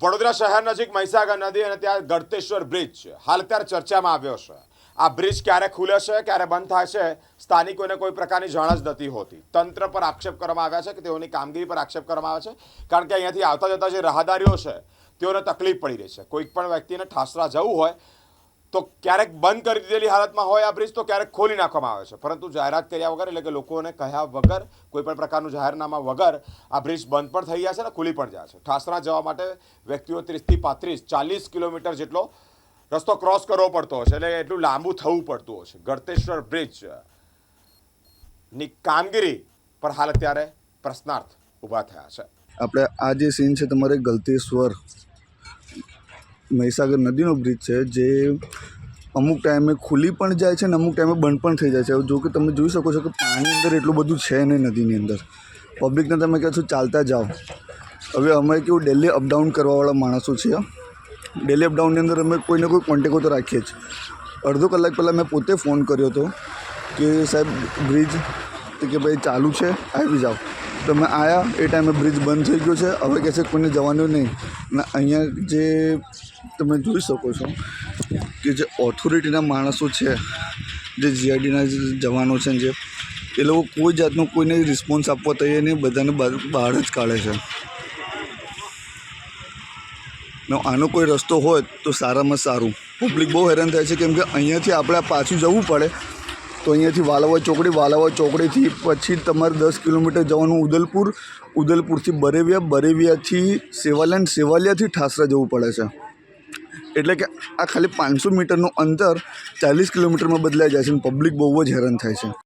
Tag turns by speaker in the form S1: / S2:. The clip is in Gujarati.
S1: વડોદરા શહેર નજીક મહીસાગર નદી અને ત્યાં ગળતેશ્વર બ્રિજ હાલ અત્યારે ચર્ચામાં આવ્યો છે. આ બ્રિજ ક્યારે ખુલે છે, ક્યારે બંધ થાય છે, સ્થાનિકોને કોઈ પ્રકારની જાણ જ નથી હોતી. તંત્ર પર આક્ષેપ કરવામાં આવ્યા છે કે તેઓની કામગીરી પર આક્ષેપ કરવામાં આવે છે, કારણ કે અહીંયાથી આવતા જતા જે રાહદારીઓ છે, તેઓને તકલીફ પડી રહી છે. કોઈક પણ વ્યક્તિને ઠાસરા જવું હોય તો ક્યારેક બંધ કરી દીધેલી હાલતમાં હોય આ બ્રિજ, તો ક્યારેક ખોલી નાખવામાં આવે છે. પરંતુ જાહેરાત કર્યા વગર, એટલે કે લોકોને કહ્યા વગર, કોઈ પણ પ્રકારનું જાહેરનામા વગર, આ બ્રિજ બંધ પણ થઈ ગયા છે અને ખુલી પણ જાય છે. ઠાસરા જવા માટે વ્યક્તિઓ ત્રીસથી પાંત્રીસ, ચાલીસ કિલોમીટર જેટલો રસ્તો ક્રોસ કરવો પડતો હશે, એટલે એટલું લાંબુ થવું પડતું હશે. ગળતેશ્વર બ્રિજની કામગીરી પર હાલ અત્યારે પ્રશ્નાર્થ ઊભા થયા છે.
S2: આપણે આ જે સીન છે, તમારે ગલતેશ્વર મહીસાગર નદીનો બ્રિજ છે, જે અમુક ટાઈમે ખુલી પણ જાય છે ને અમુક ટાઈમે બંધ પણ થઈ જાય છે. જો કે તમે જોઈ શકો છો કે પાણી અંદર એટલું બધું છે નહીં નદીની અંદર. પબ્લિકને તમે કહો છો ચાલતા જાઓ. હવે અમે કેવું ડેલી અપડાઉન કરવાવાળા માણસો છીએ. ડેલી અપડાઉનની અંદર અમે કોઈને કોઈ કોન્ટેકો તો રાખીએ જ. અડધો કલાક પહેલાં મેં પોતે ફોન કર્યો હતો કે સાહેબ બ્રિજ કે ભાઈ ચાલુ છે, આવી જાઓ. તો અમે આવ્યા એ ટાઈમે બ્રિજ બંધ થઈ ગયો છે. હવે કહે છે કોઈને જવાનું નહીં. ને અહીંયા જે તમે જોઈ શકો છો કે જે ઓથોરિટીના માણસો છે, જે જીઆઈડીના જવાનો છે જે, એ લોકો કોઈ જાતનો કોઈને રિસ્પોન્સ આપવા તૈયાર નહીં, બધાને બહાર જ કાઢે છે. આનો કોઈ રસ્તો હોય તો સારામાં સારું. પબ્લિક બહુ હેરાન થાય છે કેમ કે અહીંયાથી આપણે પાછું જવું પડે. તો અહીંયાથી વાલાવા ચોકડી વાલાવા ચોકડીથી પછી તમારે દસ કિલોમીટર જવાનું ઉદલપુર. ઉદલપુરથી બરેવિયા, બરેવિયાથી સેવાલિયા સેવાલિયાથી ઠાસરા જવું પડે છે. એટલે કે આ ખાલી પાંચસો મીટરનું અંતર ચાલીસ કિલોમીટરમાં બદલાઈ જાય છે અને પબ્લિક બહુ જ હેરાન થાય છે.